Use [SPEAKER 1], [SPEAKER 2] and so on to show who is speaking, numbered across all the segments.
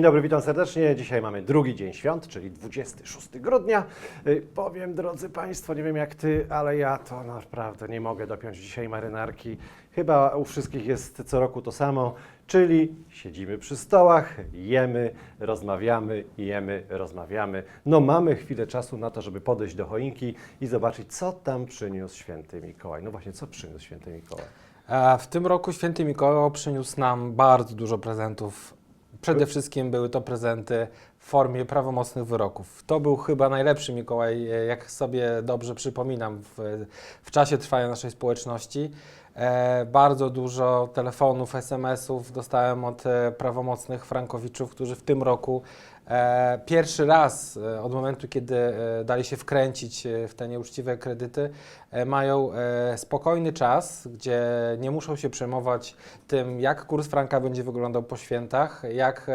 [SPEAKER 1] Dzień dobry, witam serdecznie. Dzisiaj mamy drugi dzień świąt, czyli 26 grudnia. Y, Powiem, drodzy Państwo, nie wiem jak Ty, ale ja to naprawdę nie mogę dopiąć dzisiaj marynarki. Chyba u wszystkich jest co roku to samo, czyli siedzimy przy stołach, jemy, rozmawiamy, jemy, rozmawiamy. No mamy chwilę czasu na to, żeby podejść do choinki i zobaczyć, co tam przyniósł święty Mikołaj. No właśnie, co przyniósł święty Mikołaj?
[SPEAKER 2] E, W tym roku święty Mikołaj przyniósł nam bardzo dużo prezentów. Przede wszystkim były to prezenty w formie prawomocnych wyroków. To był chyba najlepszy Mikołaj, e, jak sobie dobrze przypominam, w, w czasie trwania naszej społeczności. E, bardzo dużo telefonów, SMS-ów dostałem od e, prawomocnych frankowiczów, którzy w tym roku e, pierwszy raz od momentu, kiedy dali się wkręcić w te nieuczciwe kredyty, mają spokojny czas, gdzie nie muszą się przejmować tym, jak kurs franka będzie wyglądał po świętach, jak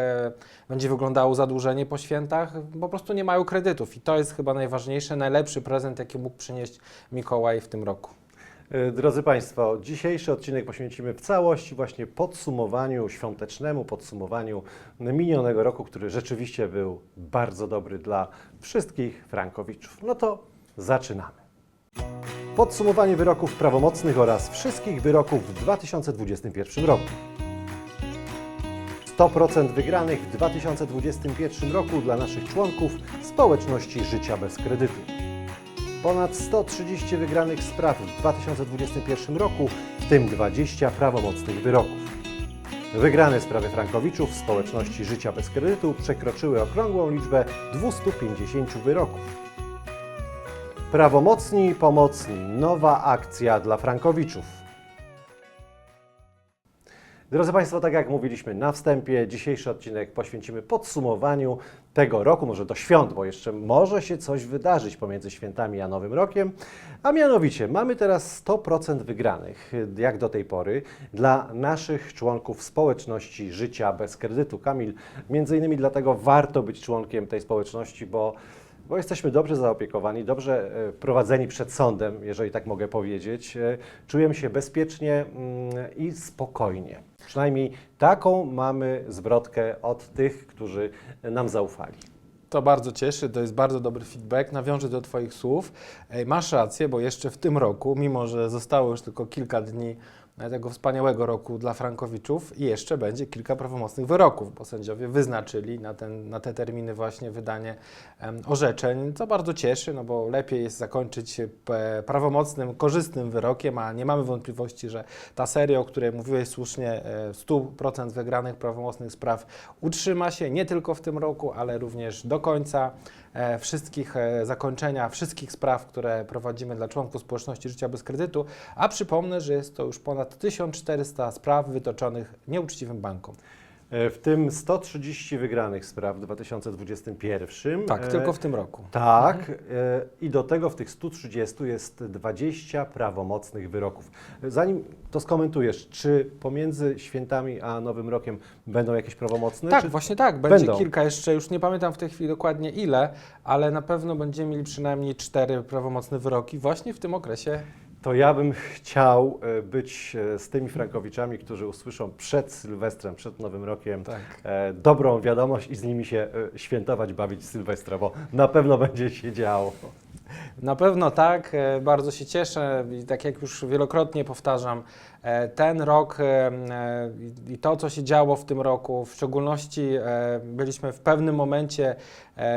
[SPEAKER 2] będzie wyglądało zadłużenie po świętach. Po prostu nie mają kredytów i to jest chyba najważniejszy, najlepszy prezent, jaki mógł przynieść Mikołaj w tym roku.
[SPEAKER 1] E, Drodzy Państwo, dzisiejszy odcinek poświęcimy w całości właśnie podsumowaniu świątecznemu, podsumowaniu minionego roku, który rzeczywiście był bardzo dobry dla wszystkich frankowiczów. No to zaczynamy. Podsumowanie wyroków prawomocnych oraz wszystkich wyroków w 2021 roku. 100% wygranych w 2021 roku dla naszych członków społeczności życia bez kredytu. Ponad 130 wygranych spraw w 2021 roku, w tym 20 prawomocnych wyroków. Wygrane sprawy frankowiczów w społeczności życia bez kredytu przekroczyły okrągłą liczbę 250 wyroków. Prawomocni i pomocni nowa akcja dla frankowiczów. Drodzy Państwo, tak jak mówiliśmy na wstępie, dzisiejszy odcinek poświęcimy podsumowaniu tego roku, może do świąt, bo jeszcze może się coś wydarzyć pomiędzy świętami a Nowym Rokiem. A mianowicie mamy teraz 100% wygranych, jak do tej pory, dla naszych członków społeczności życia bez kredytu. Kamil, między innymi dlatego warto być członkiem tej społeczności, bo bo jesteśmy dobrze zaopiekowani, dobrze e, prowadzeni przed sądem, jeżeli tak mogę powiedzieć. E, Czujemy się bezpiecznie mm, i spokojnie. Przynajmniej taką mamy zwrotkę od tych, którzy nam zaufali.
[SPEAKER 2] To bardzo cieszy, to jest bardzo dobry feedback. Nawiążę do Twoich słów. Masz rację, bo jeszcze w tym roku, mimo że zostało już tylko kilka dni tego wspaniałego roku dla Frankowiczów, jeszcze będzie kilka prawomocnych wyroków, bo sędziowie wyznaczyli na, ten, na te terminy właśnie wydanie em, orzeczeń, co bardzo cieszy, no bo lepiej jest zakończyć e, prawomocnym, korzystnym wyrokiem, a nie mamy wątpliwości, że ta seria, o której mówiłeś słusznie, e, 100% wygranych prawomocnych spraw utrzyma się nie tylko w tym roku, ale również do końca. e, wszystkich e, zakończenia, wszystkich spraw, które prowadzimy dla członków społeczności życia bez kredytu, a przypomnę, że jest to już ponad 1400 spraw wytoczonych nieuczciwym bankom.
[SPEAKER 1] E, W tym 130 wygranych spraw w 2021.
[SPEAKER 2] Tak,
[SPEAKER 1] e,
[SPEAKER 2] tylko w tym roku.
[SPEAKER 1] Tak, e, i do tego w tych 130 jest 20 prawomocnych wyroków. Zanim to skomentujesz, czy pomiędzy świętami a Nowym Rokiem będą jakieś prawomocne?
[SPEAKER 2] Tak,
[SPEAKER 1] czy...
[SPEAKER 2] właśnie tak. Będzie
[SPEAKER 1] będą?
[SPEAKER 2] kilka jeszcze, już nie pamiętam w tej chwili dokładnie ile, ale na pewno będziemy mieli przynajmniej cztery prawomocne wyroki właśnie w tym okresie.
[SPEAKER 1] To ja bym chciał e, być e, z tymi frankowiczami, którzy usłyszą przed Sylwestrem, przed Nowym Rokiem
[SPEAKER 2] Tak.
[SPEAKER 1] e, dobrą wiadomość i z nimi się świętować, bawić Sylwestra, bo na pewno będzie się działo.
[SPEAKER 2] Na pewno tak, e, bardzo się cieszę i tak jak już wielokrotnie powtarzam, e, ten rok e, i to, co się działo w tym roku, w szczególności byliśmy w pewnym momencie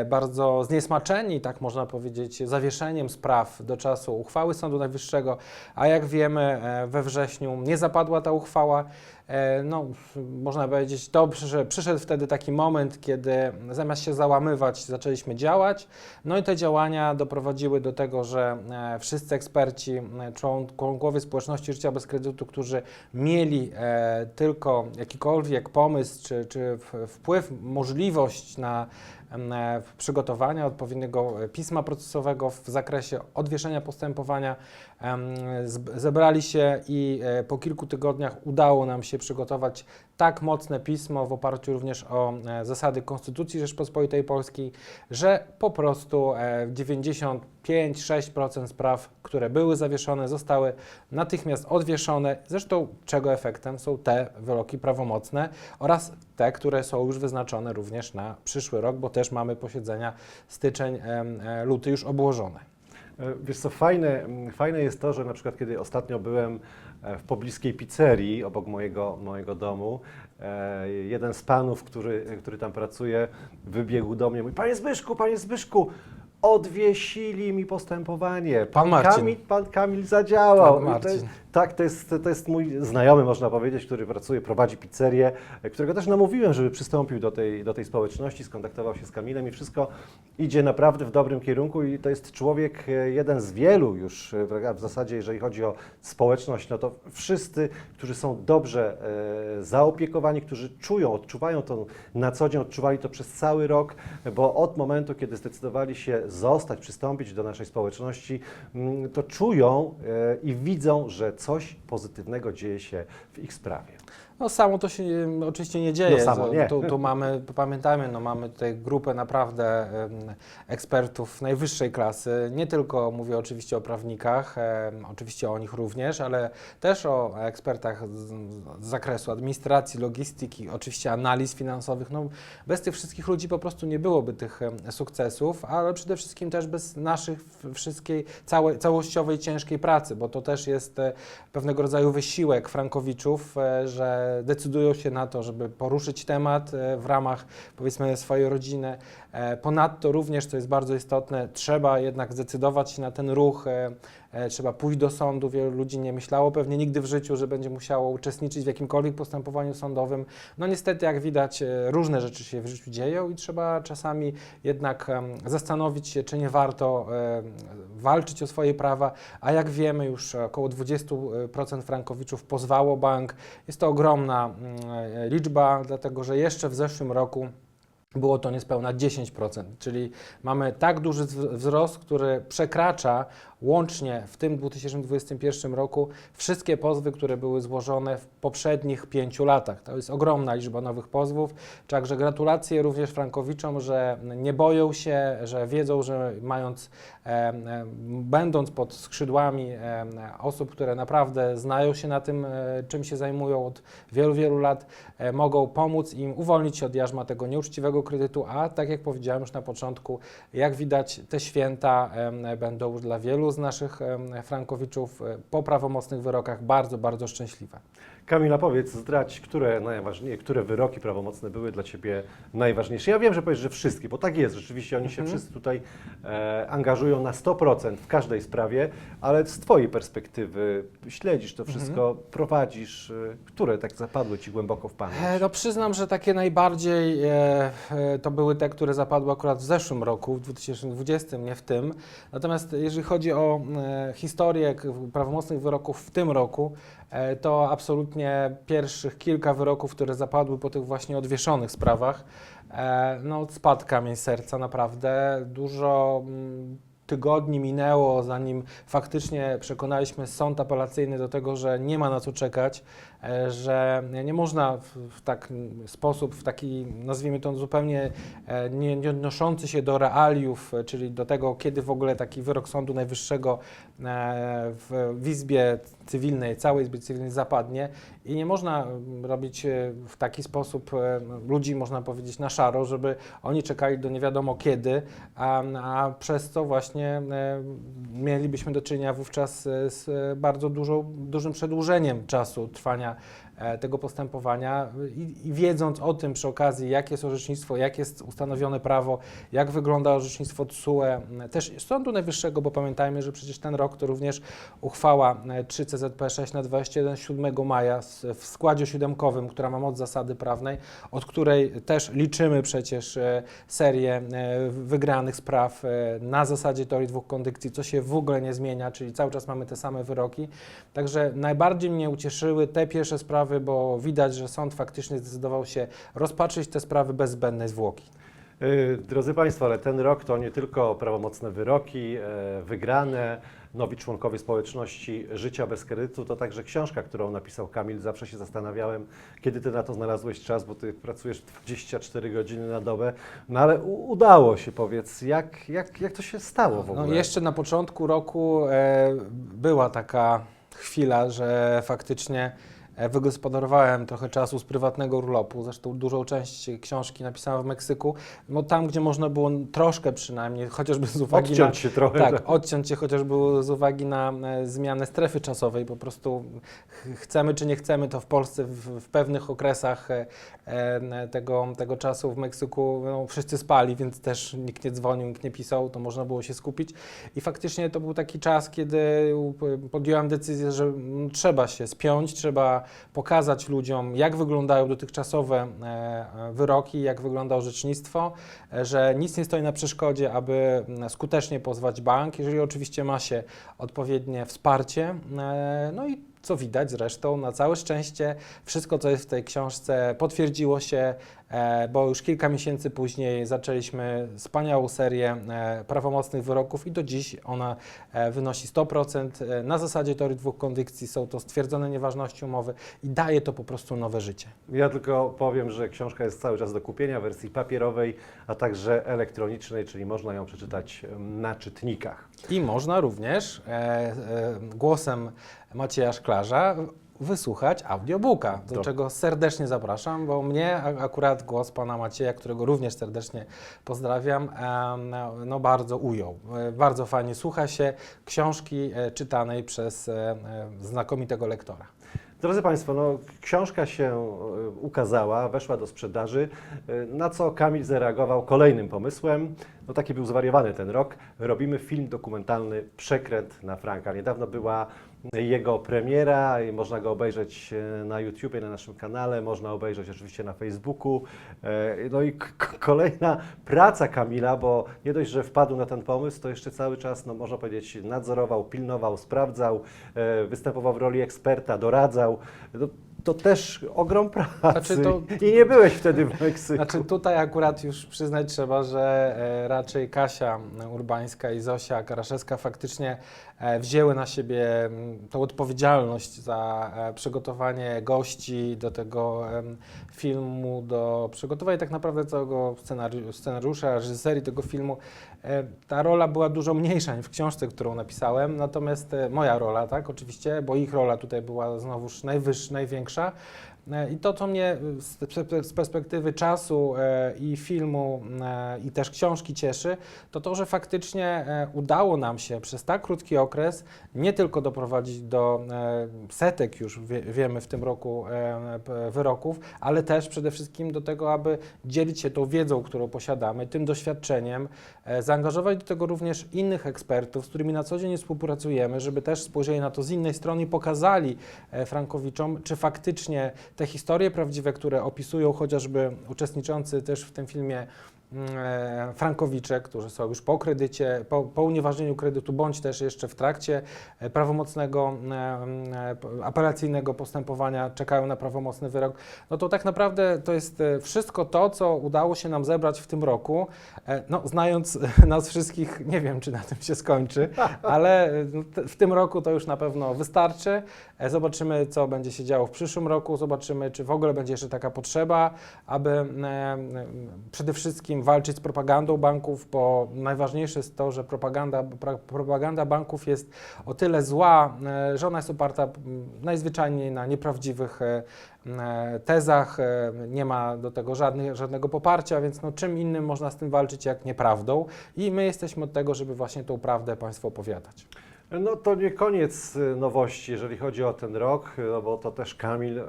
[SPEAKER 2] bardzo zniesmaczeni, tak można powiedzieć, zawieszeniem spraw do czasu uchwały Sądu Najwyższego, a jak wiemy, we wrześniu nie zapadła ta uchwała. E, No, można powiedzieć, dobrze, że przyszedł wtedy taki moment, kiedy zamiast się załamywać, zaczęliśmy działać. No i te działania doprowadziły do tego, że e, wszyscy eksperci, e, człon- członkowie społeczności życia bez kredytu, którzy mieli tylko jakikolwiek pomysł czy, czy wpływ, możliwość na przygotowania odpowiedniego pisma procesowego w zakresie odwieszenia postępowania, zebrali się i e, po kilku tygodniach udało nam się przygotować tak mocne pismo w oparciu również o e, zasady Konstytucji Rzeczpospolitej Polskiej, że po prostu e, 95-6% spraw, które były zawieszone, zostały natychmiast odwieszone. Zresztą czego efektem są te wyroki prawomocne oraz te, które są już wyznaczone również na przyszły rok, bo też mamy posiedzenia styczeń, e, luty już obłożone.
[SPEAKER 1] E, Wiesz co, fajne, fajne jest to, że na przykład kiedy ostatnio byłem e, w pobliskiej pizzerii obok mojego, mojego domu, e, jeden z panów, który, który tam pracuje, wybiegł do mnie i mówi, panie Zbyszku, panie Zbyszku, odwiesili mi postępowanie.
[SPEAKER 2] Pan Marcin.
[SPEAKER 1] Kamil, pan Kamil zadziałał.
[SPEAKER 2] Pan Marcin.
[SPEAKER 1] Tak, to jest, to jest mój znajomy, można powiedzieć, który pracuje, prowadzi pizzerię, którego też namówiłem, żeby przystąpił do tej, do tej społeczności, skontaktował się z Kamilem i wszystko idzie naprawdę w dobrym kierunku i to jest człowiek, e, jeden z wielu już e, w- zasadzie, jeżeli chodzi o społeczność, no to wszyscy, którzy są dobrze e, zaopiekowani, którzy czują, odczuwają to na co dzień, odczuwali to przez cały rok, bo od momentu, kiedy zdecydowali się zostać, przystąpić do naszej społeczności, mm, to czują i widzą, że coś pozytywnego dzieje się w ich sprawie.
[SPEAKER 2] No samo to się oczywiście nie dzieje.
[SPEAKER 1] No samo
[SPEAKER 2] To-
[SPEAKER 1] nie.
[SPEAKER 2] Tu, tu mamy, pamiętajmy, no mamy tutaj grupę naprawdę em, ekspertów najwyższej klasy. Nie tylko mówię oczywiście o prawnikach, em, oczywiście o nich również, ale też o ekspertach z, z zakresu administracji, logistyki, oczywiście analiz finansowych. No, bez tych wszystkich ludzi po prostu nie byłoby tych em, sukcesów, ale przede wszystkim też bez naszych w- wszystkiej całej, całościowej ciężkiej pracy, bo to też jest e, pewnego rodzaju wysiłek Frankowiczów, e, że decydują się na to, żeby poruszyć temat e, w ramach powiedzmy swojej rodziny. E, Ponadto również, co jest bardzo istotne, trzeba jednak zdecydować się na ten ruch, e, trzeba pójść do sądu. Wielu ludzi nie myślało pewnie nigdy w życiu, że będzie musiało uczestniczyć w jakimkolwiek postępowaniu sądowym. No niestety, jak widać, e, różne rzeczy się w życiu dzieją i trzeba czasami jednak zastanowić się, czy nie warto e, walczyć o swoje prawa, a jak wiemy, już około 20% frankowiczów pozwało bank. Jest to ogromna mm, e, liczba, dlatego że jeszcze w zeszłym roku było to niespełna 10%, czyli mamy tak duży wz- wzrost, który przekracza łącznie w tym 2021 roku wszystkie pozwy, które były złożone w poprzednich pięciu latach. To jest ogromna liczba nowych pozwów, także gratulacje również Frankowiczom, że nie boją się, że wiedzą, że mając, e, e, będąc pod skrzydłami e, osób, które naprawdę znają się na tym, e, czym się zajmują od wielu, wielu lat, e, mogą pomóc im uwolnić się od jarzma tego nieuczciwego kredytu, a tak jak powiedziałem już na początku, jak widać te święta em, będą dla wielu z naszych frankowiczów e, po prawomocnych wyrokach bardzo, bardzo szczęśliwe.
[SPEAKER 1] Kamila, powiedz, zdradź, które najważniejsze, które wyroki prawomocne były dla Ciebie najważniejsze. Ja wiem, że powiesz, że wszystkie, bo tak jest, rzeczywiście oni się
[SPEAKER 2] Mhm.
[SPEAKER 1] wszyscy tutaj e, angażują na 100% w każdej sprawie, ale z Twojej perspektywy śledzisz to wszystko, prowadzisz, e, które tak zapadły Ci głęboko w pamięć?
[SPEAKER 2] E, No przyznam, że takie najbardziej e, e, to były te, które zapadły akurat w zeszłym roku, w 2020, nie w tym. Natomiast jeżeli chodzi o e, historię prawomocnych wyroków w tym roku, to absolutnie pierwszych kilka wyroków, które zapadły po tych właśnie odwieszonych sprawach, e, no spadł kamień serca naprawdę. Dużo mm, tygodni minęło, zanim faktycznie przekonaliśmy sąd apelacyjny do tego, że nie ma na co czekać, e, że nie można w, w tak sposób, w taki, nazwijmy to zupełnie e, nie, odnoszący się do realiów, e, czyli do tego, kiedy w ogóle taki wyrok Sądu Najwyższego e, w, Izbie Cywilnej, całej Izbie Cywilnej zapadnie i nie można mm, robić e, w taki sposób e, ludzi, można powiedzieć, na szaro, żeby oni czekali do nie wiadomo kiedy, a, a przez co właśnie e, mielibyśmy do czynienia wówczas e, z e, bardzo dużo, dużym przedłużeniem czasu trwania e, tego postępowania I, i wiedząc o tym przy okazji, jakie jest orzecznictwo, jak jest ustanowione prawo, jak wygląda orzecznictwo TSUE, też Sądu Najwyższego, bo pamiętajmy, że przecież ten rok to również uchwała e, 3 CZP 6 na 21 7 maja w składzie siódemkowym, która ma moc zasady prawnej, od której też liczymy przecież e, serię e, wygranych spraw e, na zasadzie teorii dwóch kondykcji, co się w ogóle nie zmienia, czyli cały czas mamy te same wyroki. Także najbardziej mnie ucieszyły te pierwsze sprawy, bo widać, że sąd faktycznie zdecydował się rozpatrzyć te sprawy bez zbędnej zwłoki.
[SPEAKER 1] Y, Drodzy Państwo, ale ten rok to nie tylko prawomocne wyroki, e, wygrane, nowi członkowie społeczności Życia bez kredytu, to także książka, którą napisał Kamil. Zawsze się zastanawiałem, kiedy ty na to znalazłeś czas, bo ty pracujesz 24 godziny na dobę, no ale udało się, powiedz, jak, jak, jak to się stało w ogóle?
[SPEAKER 2] No jeszcze na początku roku e, była taka chwila, że faktycznie wygospodarowałem trochę czasu z prywatnego urlopu. Zresztą dużą część książki napisałem w Meksyku. No, tam, gdzie można było troszkę przynajmniej, chociażby z uwagi
[SPEAKER 1] Odciąć
[SPEAKER 2] na...
[SPEAKER 1] się trochę.
[SPEAKER 2] Tak, odciąć się chociażby z uwagi na e, zmianę strefy czasowej. Po prostu ch- chcemy czy nie chcemy, to w Polsce w, w pewnych okresach e, e, tego, tego czasu w Meksyku no, wszyscy spali, więc też nikt nie dzwonił, nikt nie pisał, to można było się skupić. I faktycznie to był taki czas, kiedy podjąłem decyzję, że mm, trzeba się spiąć, trzeba pokazać ludziom, jak wyglądają dotychczasowe e, e, wyroki, jak wygląda orzecznictwo, e, że nic nie stoi na przeszkodzie, aby skutecznie pozwać bank, jeżeli oczywiście ma się odpowiednie wsparcie. No i co widać zresztą, na całe szczęście wszystko, co jest w tej książce, potwierdziło się, e, bo już kilka miesięcy później zaczęliśmy wspaniałą serię e, prawomocnych wyroków i do dziś ona e, wynosi 100%. E, Na zasadzie teorii dwóch kondycji są to stwierdzone nieważności umowy i daje to po prostu nowe życie.
[SPEAKER 1] Ja tylko powiem, że książka jest cały czas do kupienia w wersji papierowej, a także elektronicznej, czyli można ją przeczytać na czytnikach.
[SPEAKER 2] I można również głosem Macieja Szklarza wysłuchać audiobooka, do
[SPEAKER 1] To-
[SPEAKER 2] czego serdecznie zapraszam, bo mnie akurat głos pana Macieja, którego również serdecznie pozdrawiam, no, bardzo ujął. E, Bardzo fajnie słucha się książki e, czytanej przez e, znakomitego lektora.
[SPEAKER 1] Drodzy Państwo, no, książka się ukazała, weszła do sprzedaży, na co Kamil zareagował kolejnym pomysłem. No taki był zwariowany ten rok. Robimy film dokumentalny Przekręt na Franka. Niedawno była jego premiera można go obejrzeć e, na YouTubie, na naszym kanale, można obejrzeć oczywiście na Facebooku. E, No i kolejna praca Kamila, bo nie dość, że wpadł na ten pomysł, to jeszcze cały czas, no można powiedzieć, nadzorował, pilnował, sprawdzał, e, występował w roli eksperta, doradzał. No, to też ogrom pracy.
[SPEAKER 2] Znaczy to-
[SPEAKER 1] I nie byłeś wtedy w Meksyku.
[SPEAKER 2] Znaczy tutaj akurat już przyznać trzeba, że e, raczej Kasia Urbańska i Zosia Karaszewska faktycznie e, wzięły na siebie tą odpowiedzialność za e, przygotowanie gości do tego filmu, do przygotowania tak naprawdę całego scenari- scenariusza, reżyserii tego filmu. E, Ta rola była dużo mniejsza w książce, którą napisałem, natomiast e, moja rola, tak, oczywiście, bo ich rola tutaj była znowuż najwyższa, największa. E, I to, co mnie e, z pers- z perspektywy czasu e, i filmu, e, i też książki cieszy, to to, że faktycznie udało nam się przez tak krótki okres nie tylko doprowadzić do setek już wie, wiemy w tym roku wyroków, ale też przede wszystkim do tego, aby dzielić się tą wiedzą, którą posiadamy, tym doświadczeniem, zaangażować do tego również innych ekspertów, z którymi na co dzień współpracujemy, żeby też spojrzeli na to z innej strony i pokazali Frankowiczom, czy faktycznie te historie prawdziwe, które opisują chociażby uczestniczący też w tym filmie Frankowicze, którzy są już po kredycie, po, po unieważnieniu kredytu, bądź też jeszcze w trakcie e, prawomocnego, e, e, apelacyjnego postępowania, czekają na prawomocny wyrok, no to tak naprawdę to jest e, wszystko to, co udało się nam zebrać w tym roku. E, No, znając nas wszystkich, nie wiem, czy na tym się skończy, ale e, no, w tym roku to już na pewno wystarczy. E, Zobaczymy, co będzie się działo w przyszłym roku, zobaczymy, czy w ogóle będzie jeszcze taka potrzeba, aby e, e, przede wszystkim walczyć z propagandą banków, bo najważniejsze jest to, że propaganda, propaganda banków jest o tyle zła, e, że ona jest oparta najzwyczajniej na nieprawdziwych e, e, tezach, nie ma do tego żadnych, żadnego poparcia, więc no, czym innym można z tym walczyć jak nieprawdą i my jesteśmy od tego, żeby właśnie tą prawdę Państwu opowiadać.
[SPEAKER 1] No to nie koniec y, nowości, jeżeli chodzi o ten rok, no bo to też Kamil e,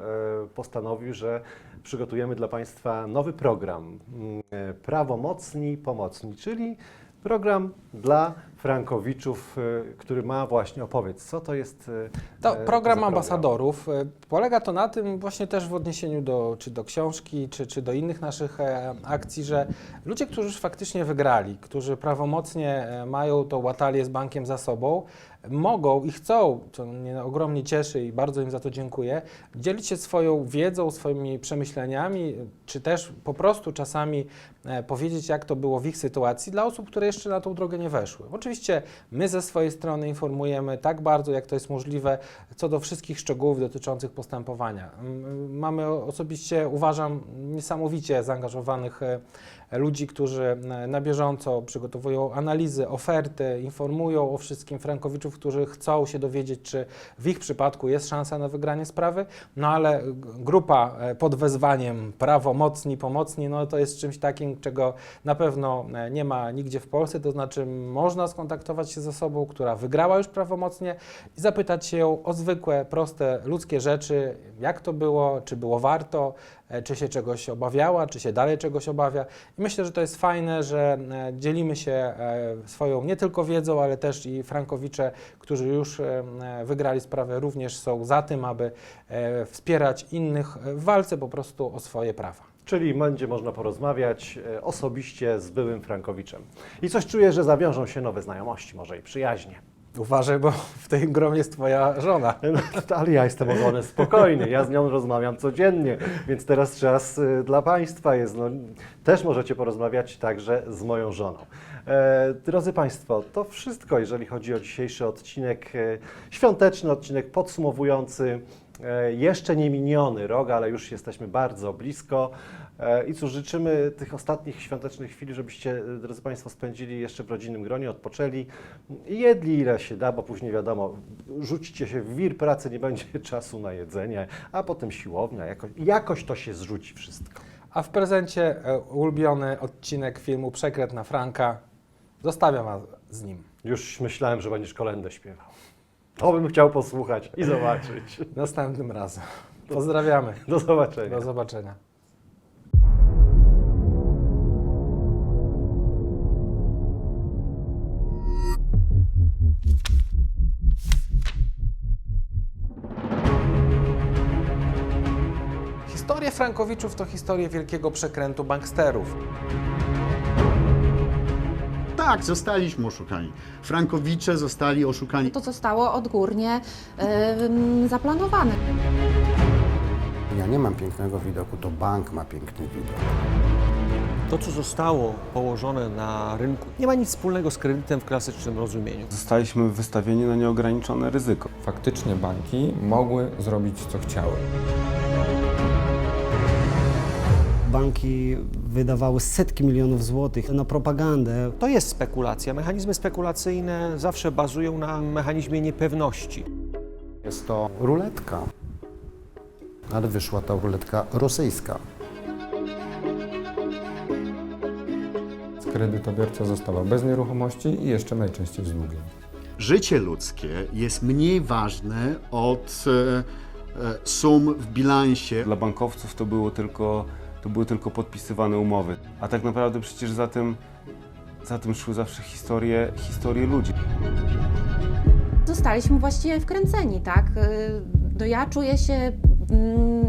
[SPEAKER 1] postanowił, że przygotujemy dla Państwa nowy program mm, e, Prawomocni Pomocni, czyli program dla Frankowiczów, który ma właśnie opowiedz, co to jest
[SPEAKER 2] To program
[SPEAKER 1] za
[SPEAKER 2] ambasadorów. Polega to na tym właśnie też w odniesieniu do, czy do książki, czy, czy do innych naszych e, akcji, że ludzie, którzy już faktycznie wygrali, którzy prawomocnie e, mają tą łatalię z bankiem za sobą, mogą i chcą, co mnie ogromnie cieszy i bardzo im za to dziękuję, dzielić się swoją wiedzą, swoimi przemyśleniami, czy też po prostu czasami e, powiedzieć, jak to było w ich sytuacji dla osób, które jeszcze na tą drogę nie weszły. Oczywiście my ze swojej strony informujemy tak bardzo, jak to jest możliwe, co do wszystkich szczegółów dotyczących postępowania. Mamy osobiście, uważam, niesamowicie zaangażowanych e, ludzi, którzy e, na bieżąco przygotowują analizy, oferty, informują o wszystkim frankowiczów, którzy chcą się dowiedzieć, czy w ich przypadku jest szansa na wygranie sprawy, no ale grupa e, pod wezwaniem prawomocni, pomocni, no to jest czymś takim, czego na pewno e, nie ma nigdzie w Polsce, to znaczy można skontaktować się z osobą, która wygrała już prawomocnie i zapytać się ją o zwykłe, proste, ludzkie rzeczy, jak to było, czy było warto, czy się czegoś obawiała, czy się dalej czegoś obawia. I myślę, że to jest fajne, że e, dzielimy się e, swoją nie tylko wiedzą, ale też i frankowicze, którzy już e, e, wygrali sprawę, również są za tym, aby e, wspierać innych w walce po prostu o swoje prawa.
[SPEAKER 1] Czyli będzie można porozmawiać e, osobiście z byłym Frankowiczem. I coś czuję, że zawiążą się nowe znajomości, może i przyjaźnie.
[SPEAKER 2] Uważaj, bo w tej gronie jest twoja żona.
[SPEAKER 1] No, ale ja jestem ogolony spokojny, ja z nią rozmawiam codziennie, więc teraz czas y, dla Państwa jest. No, też możecie porozmawiać także z moją żoną. E, drodzy Państwo, to wszystko, jeżeli chodzi o dzisiejszy odcinek, e, świąteczny odcinek podsumowujący jeszcze nie miniony rok, ale już jesteśmy bardzo blisko. E, I cóż, życzymy tych ostatnich świątecznych chwil, żebyście, e, drodzy Państwo, spędzili jeszcze w rodzinnym gronie, odpoczęli i jedli ile się da, bo później wiadomo, rzucicie się w wir pracy, nie będzie czasu na jedzenie, a potem siłownia, jakoś, jakoś to się zrzuci wszystko.
[SPEAKER 2] A w prezencie e, ulubiony odcinek filmu Przekret na Franka. Zostawiam was z nim.
[SPEAKER 1] Już myślałem, że będziesz kolędę śpiewał. To bym chciał posłuchać i zobaczyć.
[SPEAKER 2] Następnym razem. Pozdrawiamy.
[SPEAKER 1] Do zobaczenia.
[SPEAKER 2] Do zobaczenia. Historie Frankowiczów to historie wielkiego przekrętu banksterów.
[SPEAKER 3] Tak, zostaliśmy oszukani. Frankowicze zostali oszukani.
[SPEAKER 4] To zostało odgórnie em, zaplanowane.
[SPEAKER 5] Ja nie mam pięknego widoku, to bank ma piękny widok.
[SPEAKER 6] To, co zostało położone na rynku, nie ma nic wspólnego z kredytem w klasycznym rozumieniu.
[SPEAKER 7] Zostaliśmy wystawieni na nieograniczone ryzyko.
[SPEAKER 8] faktycznie banki mogły zrobić co chciały.
[SPEAKER 9] Banki wydawały setki milionów złotych na propagandę.
[SPEAKER 6] To jest spekulacja. Mechanizmy spekulacyjne zawsze bazują na mechanizmie niepewności.
[SPEAKER 5] Jest to ruletka, ale wyszła ta ruletka rosyjska.
[SPEAKER 8] Kredytobiorca zostawał bez nieruchomości i jeszcze najczęściej z długiem.
[SPEAKER 3] Życie ludzkie jest mniej ważne od e, e, sum w bilansie.
[SPEAKER 7] Dla bankowców to, było tylko, to były tylko podpisywane umowy. A tak naprawdę przecież za tym, za tym szły zawsze historie, historie ludzi.
[SPEAKER 4] Zostaliśmy właściwie wkręceni, tak? Y, No ja czuję się, mm,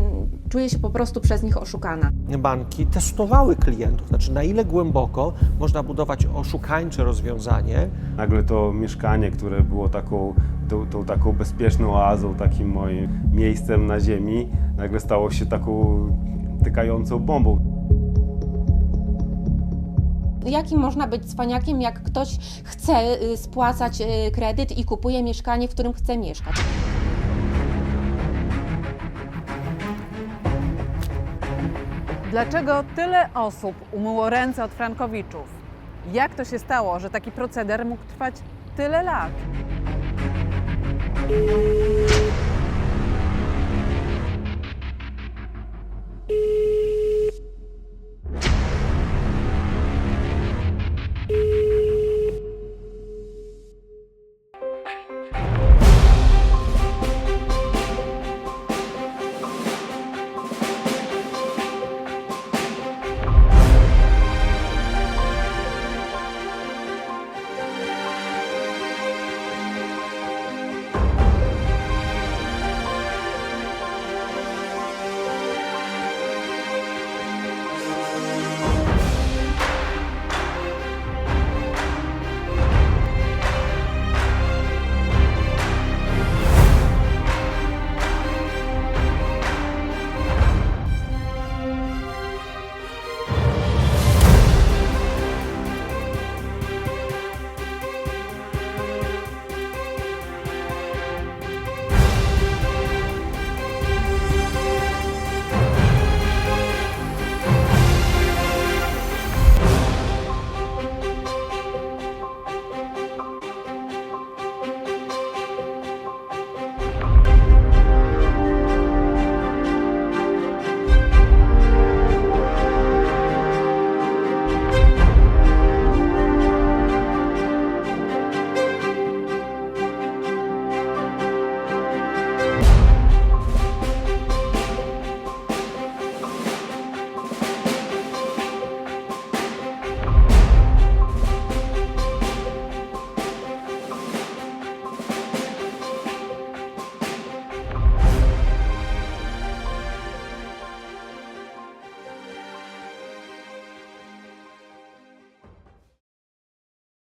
[SPEAKER 4] czuję się po prostu przez nich oszukana.
[SPEAKER 6] Banki testowały klientów, znaczy na ile głęboko można budować oszukańcze rozwiązanie,
[SPEAKER 7] Nagle to mieszkanie, które było taką, tą, tą taką bezpieczną oazą, takim moim miejscem na ziemi, nagle stało się taką tykającą bombą.
[SPEAKER 4] Jakim można być cwaniakiem, jak ktoś chce y, spłacać y, kredyt i kupuje mieszkanie, w którym chce mieszkać?
[SPEAKER 10] Dlaczego tyle osób umyło ręce od Frankowiczów? Jak to się stało, że taki proceder mógł trwać tyle lat?